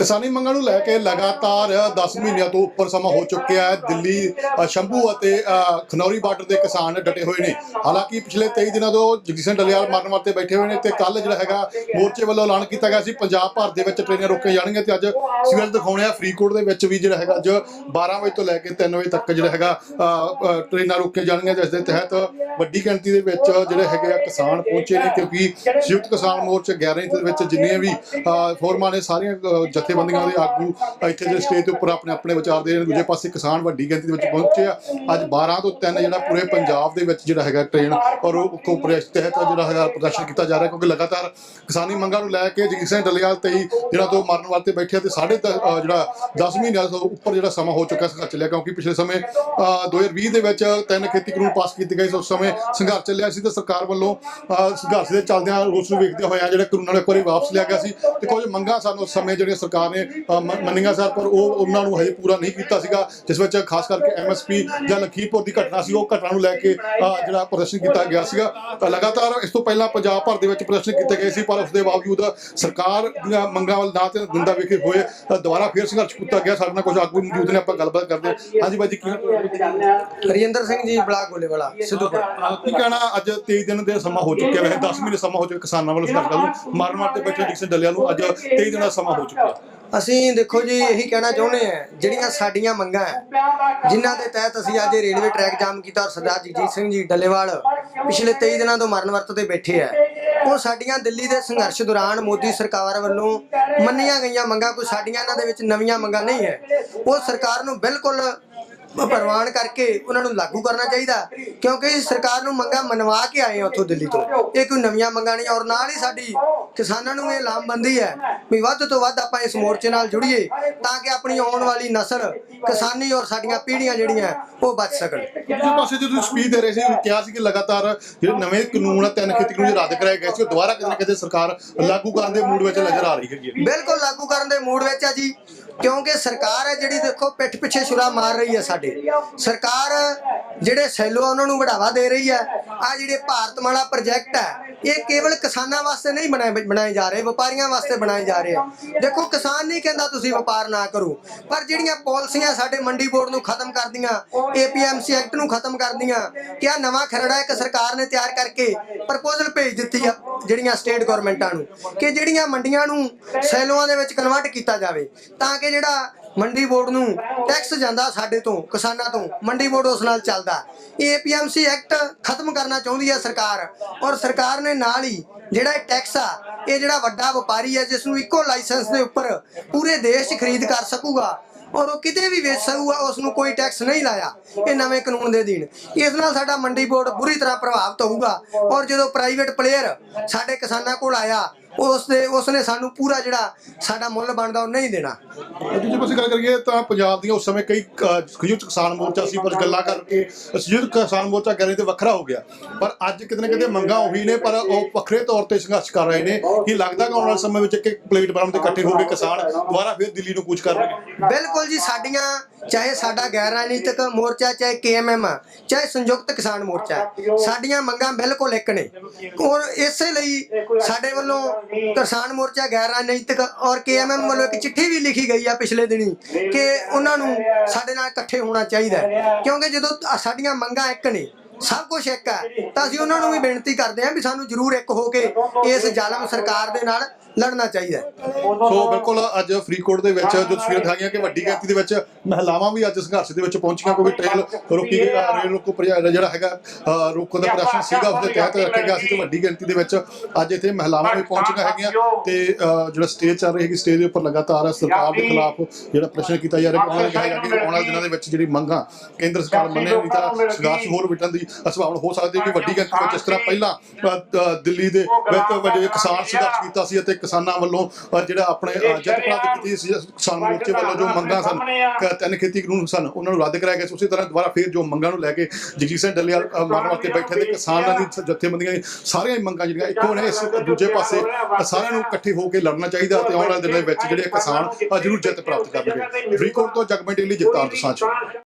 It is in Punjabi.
ਕਿਸਾਨੀ ਮੰਗਾਂ ਨੂੰ ਲੈ ਕੇ ਲਗਾਤਾਰ 10 ਮਹੀਨਿਆਂ ਤੋਂ ਉੱਪਰ ਸਮਾਂ ਹੋ ਚੁੱਕਿਆ ਹੈ। ਦਿੱਲੀ ਸ਼ੰਭੂ ਅਤੇ ਖਨੌਰੀ ਬਾਰਡਰ ਦੇ ਕਿਸਾਨ ਡਟੇ ਹੋਏ ਨੇ। ਹਾਲਾਂਕਿ ਪਿਛਲੇ 23 ਦਿਨਾਂ ਤੋਂ ਜਗਦੀਸ਼ਨ ਡਲਿਆਲ ਮਰਨ ਵਾਸਤੇ ਬੈਠੇ ਹੋਏ ਨੇ ਤੇ ਕੱਲ ਜਿਹੜਾ ਹੈਗਾ ਮੋਰਚੇ ਵੱਲੋਂ ਐਲਾਨ ਕੀਤਾ ਗਿਆ ਸੀ ਪੰਜਾਬ ਭਰ ਦੇ ਵਿੱਚ ਟ੍ਰੇਨਾਂ ਰੋਕੀਆਂ ਜਾਣਗੀਆਂ ਤੇ ਅੱਜ ਸਿਵਲ ਦਿਖਾਉਣੇ ਆ ਫਰੀਦਕੋਟ ਦੇ ਵਿੱਚ ਵੀ ਜਿਹੜਾ ਹੈਗਾ ਅੱਜ 12 ਵਜੇ ਤੋਂ ਲੈ ਕੇ 3 ਵਜੇ ਤੱਕ ਜਿਹੜਾ ਹੈਗਾ ਅ, ਅ, ਟ੍ਰੇਨਾਂ ਰੋਕੇ ਜਾਣਗੀਆਂ ਜਿਸ ਦੇ ਤਹਿਤ ਵੱਡੀ ਗਿਣਤੀ ਦੇ ਵਿੱਚ ਜਿਹੜੇ ਹੈਗੇ ਆ ਕਿਸਾਨ ਪਹੁੰਚੇ ਨੇ ਕਿਉਂਕਿ ਸੰਯੁਕਤ ਕਿਸਾਨ ਮੋਰਚਾ 11 ਦੇ ਵਿੱਚ ਜਿੰਨੇ ਵੀ ਫੋਰਮਾਂ ਨੇ ਸਾਰੀਆਂ ਅ, ਜਥੇਬੰਦੀਆਂ ਦੇ ਆਗੂ ਇੱਥੇ ਦੇ ਸਟੇਜ ਦੇ ਉੱਪਰ ਆਪਣੇ ਆਪਣੇ ਵਿਚਾਰ ਦੇ ਰਹੇ ਨੇ। ਦੂਜੇ ਪਾਸੇ ਕਿਸਾਨ ਵੱਡੀ ਗਿਣਤੀ ਦੇ ਵਿੱਚ ਪਹੁੰਚੇ ਆ। ਅੱਜ 12 ਤੋਂ 3 ਜਿਹੜਾ ਪੂਰੇ ਪੰਜਾਬ ਦੇ ਵਿੱਚ ਜਿਹੜਾ ਹੈਗਾ ਟ੍ਰੇਨ ਔਰ ਉਹ ਕੋਪਰੇਸ਼ ਤਹਿਤ ਜਿਹੜਾ ਹੈਗਾ ਪ੍ਰਦਰਸ਼ਨ ਕੀਤਾ ਜਾ ਰਿਹਾ ਕਿਉਂਕਿ ਲਗਾਤਾਰ ਕਿਸਾਨੀ ਮੰਗਾਂ ਨੂੰ ਲੈ ਕੇ ਜਗੀਸਨ ਡਲਿਆਲ ਤੇ ਹੀ ਜਿਹੜਾ ਤੋਂ ਮਰਨ ਵਾਸਤੇ ਬੈਠੇ ਤੇ ਸਾਢੇ ਤ- ਅ, ਜਿਹੜਾ 10 ਮਹੀਨਿਆਂ ਤੋਂ ਉੱਪਰ ਜਿਹੜਾ ਸਮਾਂ ਹੋ ਚੁੱਕਾ ਸੰਘਰਸ਼ ਚੱਲਿਆ ਕਿਉਂਕਿ ਪਿਛਲੇ ਸਮੇਂ ਅ, 2020 ਦੇ ਵਿੱਚ ਤਿੰਨ ਖੇਤੀ ਕਾਨੂੰਨ ਪਾਸ ਕੀਤੇ ਗਏ ਸੀ। ਉਸ ਸਮੇਂ ਸੰਘਰਸ਼ ਚੱਲਿਆ ਸੀ ਤੇ ਸਰਕਾਰ ਵੱਲੋਂ ਅ, ਸੰਘਰਸ਼ ਦੇ ਚੱਲਦਿਆਂ ਉਸ ਨੂੰ ਵੇਖਦੇ ਹੋਇਆ ਜਿਹੜੇ ਕਾਨੂੰਨਾਂ ਨਾਲ ਇੱਕ ਵਾਰੀ ਵਾਪਸ ਲਿਆ ਗਿਆ ਸੀ ਤੇ ਕੁਝ ਮੰਗਾਂ ਸਾਨੂੰ ਉਸ ਸਮੇਂ ਜਿਹੜੀਆਂ ਸਰਕਾਰ ਨੇ ਅ, ਮ- ਮੰਨੀਆਂ ਸਰ ਪਰ ਉਹ ਉਹਨਾਂ ਨੂੰ ਹਜੇ ਪੂਰਾ ਨਹੀਂ ਕੀਤਾ ਸੀਗਾ ਜਿਸ ਵਿੱਚ ਖਾਸ ਕਰਕੇ ਐਮਐਸਪੀ ਜਾਂ ਲਖੀਪੁਰ ਦੀ ਘਟਨਾ ਸੀ ਉਹ ਘਟਨਾ ਨੂੰ ਲੈ ਕੇ ਜਿਹੜਾ ਪ੍ਰਦਰਸ਼ਨ ਕੀਤਾ ਗਿਆ ਸੀਗਾ। ਤਾਂ ਲਗਾਤਾਰ ਇਸ ਤੋਂ ਪਹਿਲਾਂ ਪੰਜਾਬ ਭਰ ਦੇ ਵਿੱਚ ਪ੍ਰਦਰਸ਼ਨ ਕੀਤੇ ਗਏ ਸੀ ਪਰ ਉਸ ਦੇ ਬਾਵਜੂਦ ਸਰਕਾਰ ਦੀਆਂ ਮੰਗਾਂ ਵੱਲ ਨਾ ਤੇ ਦਿੰਦਾ ਵੇਖੇ ਹੋਏ ਦੁਬਾਰਾ ਫੇਰ ਸੰਘਰਸ਼ ਕੀਤਾ ਗਿਆ। ਸਾਡੇ ਨਾਲ ਕੁਝ ਆਗੂ ਮੌਜੂਦ ਨੇ ਆਪਾਂ ਗੱਲਬਾਤ ਕਰਦੇ ਹਾਂ। ਹਾਂਜੀ ਬਾਈ ਜੀ ਕੀ ਰਜਿੰਦਰ ਸਿੰਘ ਜੀ ਬਲਾਕ ਗੋਲੇ ਵਾਲਾ ਸਿੱਧੂਪੁਰ। ਕੀ ਕਹਿਣਾ ਅੱਜ 23 ਦਿਨ ਦੇ ਸਮਾਂ ਹੋ ਚੁੱਕਿਆ ਵੈਸੇ 10 ਮਹੀਨੇ ਸਮਾਂ ਹੋ ਚੁੱਕਿਆ ਕਿਸਾਨਾਂ ਵੱਲੋਂ ਸੰਘਰਸ਼ ਨੂੰ ਮਾਰਨ ਮਾਰ ਤੇ ਬੈਠੇ ਡਿਕਸ਼ਨ ਡੱਲਿਆਂ ਨੂੰ ਅੱਜ 23 ਦਿਨ ਦਾ ਸਮਾਂ ਹੋ ਚੁੱਕਿਆ। ਅਸੀਂ ਦੇਖੋ ਜੀ, ਇਹੀ ਕਹਿਣਾ ਚਾਹੁੰਦੇ ਆ, ਜਿਹੜੀਆਂ ਸਾਡੀਆਂ ਮੰਗਾਂ ਹੈ ਜਿਨ੍ਹਾਂ ਦੇ ਤਹਿਤ ਅਸੀਂ ਅੱਜ ਇਹ ਰੇਲਵੇ ਟਰੈਕ ਜਾਮ ਕੀਤਾ ਔਰ ਸਰਦਾਰ ਜਗਜੀਤ ਸਿੰਘ ਜੀ ਡੱਲੇਵਾਲ ਪਿਛਲੇ 23 ਦਿਨਾਂ ਤੋਂ ਮਰਨ ਵਰਤ ਤੇ ਬੈਠੇ ਆ ਉਹ ਸਾਡੀਆਂ ਦਿੱਲੀ ਦੇ ਸੰਘਰਸ਼ ਦੌਰਾਨ ਮੋਦੀ ਸਰਕਾਰ ਵੱਲੋਂ ਮੰਨੀਆਂ ਗਈਆਂ ਮੰਗਾਂ ਕੋਈ ਸਾਡੀਆਂ ਇਹਨਾਂ ਦੇ ਵਿੱਚ ਨਵੀਆਂ ਮੰਗਾਂ ਨਹੀਂ ਹੈ ਉਹ ਸਰਕਾਰ ਨੂੰ ਬਿਲਕੁਲ ਪ੍ਰਵਾਨ ਕਰਕੇ ਉਹਨਾਂ ਨੂੰ ਲਾਗੂ ਕਰਨਾ ਚਾਹੀਦਾ। ਕਿਉਂਕਿ ਸਰਕਾਰ ਨੂੰ ਮੰਗਾਂ ਮਨਵਾ ਕੇ ਆਏ ਆ ਉੱਥੋਂ ਦਿੱਲੀ ਤੋਂ। ਇਹ ਕੋਈ ਨਵੀਆਂ ਮੰਗਾਂ ਨਹੀਂ ਔਰ ਨਾਲ ਹੀ ਸਾਡੀ ਕਿਸਾਨਾਂ ਨੂੰ ਇਹ ਲਾਮਬੰਦੀ ਹੈ ਵੀ ਵੱਧ ਤੋਂ ਵੱਧ ਆਪਾਂ ਇਸ ਮੋਰਚੇ ਨਾਲ ਜੁੜੀਏ ਤਾਂ ਕਿ ਆਪਣੀ ਆਉਣ ਵਾਲੀ ਨਸਲ ਕਿਸਾਨੀ ਔਰ ਸਾਡੀਆਂ ਪੀੜ੍ਹੀਆਂ ਜਿਹੜੀਆਂ ਉਹ ਬਚ ਸਕਣ। ਦੂਜੇ ਪਾਸੇ ਤੁਸੀਂ ਸਪੀਚ ਦੇ ਰਹੇ ਸੀ ਕਿਹਾ ਸੀ ਕਿ ਲਗਾਤਾਰ ਜਿਹੜੇ ਨਵੇਂ ਕਾਨੂੰਨ ਆ ਤਿੰਨ ਖੇਤੀ ਕਾਨੂੰਨ ਰੱਦ ਕਰਾਏ ਗਏ ਸੀ ਉਹ ਦੁਬਾਰਾ ਕਿਤੇ ਨਾ ਕਿਤੇ ਸਰਕਾਰ ਲਾਗੂ ਕਰਨ ਦੇ ਮੂਡ ਵਿੱਚ ਨਜ਼ਰ ਆ ਰਹੀ ਹੈ। ਬਿਲਕੁਲ ਲਾਗੂ ਕਰਨ ਦੇ ਮੂਡ ਵਿੱਚ ਆ ਜੀ। ਕਿਉਂਕਿ ਸਰਕਾਰ ਹੈ ਜਿਹੜੀ ਦੇਖੋ ਪਿੱਠ ਪਿੱਛੇ ਛੁਰਾ ਮਾਰ ਰਹੀ ਹੈ ਸਾਡੇ। ਸਰਕਾਰ ਜਿਹੜੇ ਸੈਲੋ ਆ ਉਹਨਾਂ ਨੂੰ ਵਢਾਵਾ ਦੇ ਰਹੀ ਹੈ। ਆ ਜਿਹੜੇ ਭਾਰਤ ਭਾਰਤਮਾਲਾ ਪ੍ਰੋਜੈਕਟ ਹੈ, ਇਹ ਕੇਵਲ ਕਿਸਾਨਾਂ ਵਾਸਤੇ ਨਹੀਂ ਬਣਾਏ ਬਣਾਏ ਜਾ ਰਹੇ, ਵਪਾਰੀਆਂ ਵਾਸਤੇ ਬਣਾਏ ਜਾ ਰਹੇ ਆ। ਦੇਖੋ, ਕਿਸਾਨ ਨਹੀਂ ਕਹਿੰਦਾ ਤੁਸੀਂ ਵਪਾਰ ਨਾ ਕਰੋ, ਪਰ ਜਿਹੜੀਆਂ ਪਾਲਿਸੀਆਂ ਸਾਡੇ ਮੰਡੀ ਬੋਰਡ ਨੂੰ ਖਤਮ ਕਰਦੀਆਂ ਏਪੀਐਮਸੀ ਐਕਟ ਨੂੰ ਖਤਮ ਕਰਦੀਆਂ, ਕਿ ਆ ਨਵਾਂ ਖਰੜਾ ਇੱਕ ਸਰਕਾਰ ਨੇ ਤਿਆਰ ਕਰਕੇ ਪ੍ਰਪੋਜ਼ਲ ਭੇਜ ਦਿੱਤੀ ਆ ਜਿਹੜੀਆਂ ਸਟੇਟ ਗਵਰਨਮੈਂਟਾਂ ਨੂੰ, ਕਿ ਜਿਹੜੀਆਂ ਮੰਡੀਆਂ ਨੂੰ ਸੈਲੋਆਂ ਦੇ ਵਿੱਚ ਕਨਵਰਟ ਕੀਤਾ ਜਾਵੇ, ਤਾਂ ਕਿ ਜਿਹੜਾ ਮੰਡੀ ਬੋਰਡ ਨੂੰ ਟੈਕਸ ਜਾਂਦਾ ਸਾਡੇ ਤੋਂ, ਕਿਸਾਨਾਂ ਤੋਂ, ਮੰਡੀ ਬੋਰਡ ਉਸ ਨਾਲ ਚੱਲਦਾ। ਇਹ ਏਪੀਐਮਸੀ ਐਕਟ ਖਤਮ ਕਰਨਾ ਚਾਹੁੰਦੀ ਹੈ ਸਰਕਾਰ, ਔਰ ਸਰਕਾਰ ਨੇ ਨਾਲ ਹੀ ਜਿਹੜਾ ਇਹ ਟੈਕਸ ਆ, ਇਹ ਜਿਹੜਾ ਵੱਡਾ ਵਪਾਰੀ ਹੈ, ਜਿਸ ਨੂੰ ਇੱਕੋ ਲਾਇਸੈਂਸ ਦੇ ਉੱਪਰ ਪੂਰੇ ਦੇਸ਼ 'ਚ ਖਰੀਦ ਕਰ ਸਕੂਗਾ, ਔਰ ਉਹ ਕਿਤੇ ਵੀ ਵੇਚ ਸਕੂਗਾ, ਉਸ ਨੂੰ ਕੋਈ ਟੈਕਸ ਨਹੀਂ ਲਾਇਆ, ਇਹ ਨਵੇਂ ਕਾਨੂੰਨ ਦੇ ਅਧੀਨ। ਇਸ ਨਾਲ ਸਾਡਾ ਮੰਡੀ ਬੋਰਡ ਬੁਰੀ ਤਰ੍ਹਾਂ ਪ੍ਰਭਾਵਿਤ ਹੋਊਗਾ, ਔਰ ਜਦੋਂ ਪ੍ਰਾਈਵੇਟ ਪਲੇਅਰ ਸਾਡੇ ਕਿਸਾਨਾਂ ਕੋਲ ਆਇਆ ਉਸ ਦੇ ਉਸ ਨੇ ਸਾਨੂੰ ਪੂਰਾ ਜਿਹੜਾ ਸਾਡਾ ਮੁੱਲ ਬਣਦਾ ਉਹ ਨਹੀਂ ਦੇਣਾ। ਦੂਜੇ ਪਾਸੇ ਗੱਲ ਕਰੀਏ ਤਾਂ ਪੰਜਾਬ ਦੀਆਂ ਉਸ ਸਮੇਂ ਕਈ ਅ, ਸੰਯੁਕਤ ਕਿਸਾਨ ਮੋਰਚਾ ਸੀ ਪਰ ਗੱਲਾਂ ਕਰਕੇ ਸੰਯੁਕਤ ਕਿਸਾਨ ਮੋਰਚਾ ਕਹਿੰਦੇ ਤੇ ਵੱਖਰਾ ਹੋ ਗਿਆ। ਪਰ ਅੱਜ ਕਿਤੇ ਨਾ ਕਿਤੇ ਮੰਗਾਂ ਉਹੀ ਨੇ ਪਰ ਉਹ ਵੱਖਰੇ ਤੌਰ ਤੇ ਸੰਘਰਸ਼ ਕਰ ਰਹੇ ਨੇ ਕੀ ਲੱਗਦਾ ਕਿ ਆਉਣ ਵਾਲੇ ਸਮੇਂ ਵਿੱਚ ਇੱਕ ਪਲੇਟਫਾਰਮ ਤੇ ਇਕੱਠੇ ਹੋ ਕੇ ਕਿਸਾਨ ਦੁਬਾਰਾ ਫਿਰ ਦਿੱਲੀ ਨੂੰ ਕੂਚ ਕਰਨਗੇ। ਬਿਲਕੁਲ ਜੀ ਸਾਡੀਆਂ ਚਾਹੇ ਸਾਡਾ ਗੈਰ ਰਾਜਨੀਤਿਕ ਮੋਰਚਾ, ਚਾਹੇ ਕੇਐਮਐਮ ਚਾਹੇ ਸੰਯੁਕਤ ਕਿਸਾਨ ਮੋਰਚਾ, ਸਾਡੀਆਂ ਮੰਗਾਂ ਬਿਲਕੁਲ ਇੱਕ ਨੇ। ਔਰ ਇਸੇ ਲਈ ਸਾਡੇ ਵੱਲੋਂ ਕਿਸਾਨ ਮੋਰਚਾ, ਗੈਰ ਰਾਜਨੀਤਿਕ ਔਰ ਕੇਐਮਐਮ ਵੱਲੋਂ ਇੱਕ ਚਿੱਠੀ ਵੀ ਲਿਖੀ ਗਈ ਆ ਪਿਛਲੇ ਦਿਨੀ ਕਿ ਉਹਨਾਂ ਨੂੰ ਸਾਡੇ ਨਾਲ ਇਕੱਠੇ ਹੋਣਾ ਚਾਹੀਦਾ ਕਿਉਂਕਿ ਜਦੋਂ ਸਾਡੀਆਂ ਮੰਗਾਂ ਇੱਕ ਨੇ, ਸਭ ਕੁਝ ਇੱਕ ਹੈ, ਤਾਂ ਅਸੀਂ ਉਹਨਾਂ ਨੂੰ ਵੀ ਬੇਨਤੀ ਕਰਦੇ ਹਾਂ ਵੀ ਸਾਨੂੰ ਜ਼ਰੂਰ ਇੱਕ ਹੋ ਕੇ ਇਸ ਜ਼ਾਲਮ ਸਰਕਾਰ ਦੇ ਨਾਲ ਲੜਨਾ ਚਾਹੀਦਾ ਹੈ। ਸੋ ਬਿਲਕੁਲ ਅੱਜ ਫਰੀਦਕੋਟ ਦੇ ਵਿੱਚ ਜੋ ਤਸਵੀਰਾਂ ਦਿਖਾਈਆਂ ਕਿ ਵੱਡੀ ਗਿਣਤੀ ਦੇ ਵਿੱਚ ਮਹਿਲਾਵਾਂ ਵੀ ਅੱਜ ਸੰਘਰਸ਼ ਦੇ ਵਿੱਚ ਪਹੁੰਚੀਆਂ ਕੋਈ ਟ੍ਰੇਨ ਰੋਕੀ ਗਈ। ਰੇਲ ਰੋਕੋ ਜਿਹੜਾ ਹੈਗਾ ਰੋਕਣ ਦਾ ਪ੍ਰਦਰਸ਼ਨ ਸੀਗਾ, ਉਸ ਦੇ ਤਹਿਤ ਰੱਖਿਆ ਗਿਆ ਤੇ ਵੱਡੀ ਗਿਣਤੀ ਦੇ ਵਿੱਚ ਅੱਜ ਇੱਥੇ ਮਹਿਲਾਵਾਂ ਵੀ ਪਹੁੰਚੀਆਂ ਹੈਗੀਆਂ ਤੇ ਜਿਹੜਾ ਸਟੇਜ ਚੱਲ ਰਹੀ ਹੈਗੀ ਸਟੇਜ ਦੇ ਉੱਪਰ ਲਗਾਤਾਰ ਸਰਕਾਰ ਦੇ ਖਿਲਾਫ ਜਿਹੜਾ ਪ੍ਰਸ਼ਨ ਕੀਤਾ ਜਾ ਰਿਹਾ ਕਿ ਉਹਨਾਂ ਨੇ ਕਿਹਾ ਕਿ ਆਉਣ ਵਾਲੇ ਦਿਨਾਂ ਦੇ ਵਿੱਚ ਜਿਹੜੀ ਮੰਗਾਂ ਕੇਂਦਰ ਸਰਕਾਰ ਮੰਨੇ ਨਹੀਂ ਤਾਂ ਸੰਘਰਸ਼ ਹੋਰ ਵਿਟਣ ਦੀ ਸੰਭਾਵਨਾ ਹੋ ਸਕਦੀ ਹੈ ਕਿ ਵੱਡੀ ਗਿਣਤੀ ਵਿੱਚ ਜਿਸ ਤਰ੍ਹਾਂ ਪਹਿਲਾਂ ਦਿੱਲੀ ਦੇ ਵਿੱਚ ਵੱਡੇ ਕਿਸਾਨ ਸੰਘਰਸ਼ ਕੀਤਾ ਸੀ ਅਤੇ ਕਿਸਾਨਾਂ ਵੱਲੋਂ ਜਿਹੜਾ ਆਪਣੇ ਪ੍ਰਾਪਤ ਕੀਤੀ ਸੀ ਕਿਸਾਨ ਮੋਰਚੇ ਵੱਲੋਂ ਜੋ ਮੰਗਾਂ ਸਨ ਤਿੰਨ ਖੇਤੀ ਕਾਨੂੰਨ ਸਨ ਉਹਨਾਂ ਨੂੰ ਰੱਦ ਕਰਾਇਆ ਗਿਆ ਉਸੇ ਤਰ੍ਹਾਂ ਦੁਬਾਰਾ ਫੇਰ ਜੋ ਮੰਗਾਂ ਨੂੰ ਲੈ ਕੇ ਜਗਜੀਤ ਸਿੰਘ ਡੱਲੇਵਾਲ ਮਾਰਨ ਵਾਸਤੇ ਬੈਠੇ ਤੇ ਕਿਸਾਨਾਂ ਦੀ ਜਥੇਬੰਦੀਆਂ ਸਾਰੀਆਂ ਮੰਗਾਂ ਜਿਹੜੀਆਂ ਇੱਕੋ ਨੇ ਇਸ ਦੂਜੇ ਪਾਸੇ ਸਾਰਿਆਂ ਨੂੰ ਇਕੱਠੇ ਹੋ ਕੇ ਲੜਨਾ ਚਾਹੀਦਾ ਤੇ ਆਉਣ ਵਾਲੇ ਦਿਨਾਂ ਦੇ ਵਿੱਚ ਜਿਹੜੇ ਕਿਸਾਨ ਜ਼ਰੂਰ ਜਿੱਤ ਪ੍ਰਾਪਤ ਕਰਨਗੇ। ਫਰੀਦਕੋਟ ਤੋਂ ਜਗਮਨ ਡੇਲੀ ਜਗਤਾਰ ਦਸਾਂਚ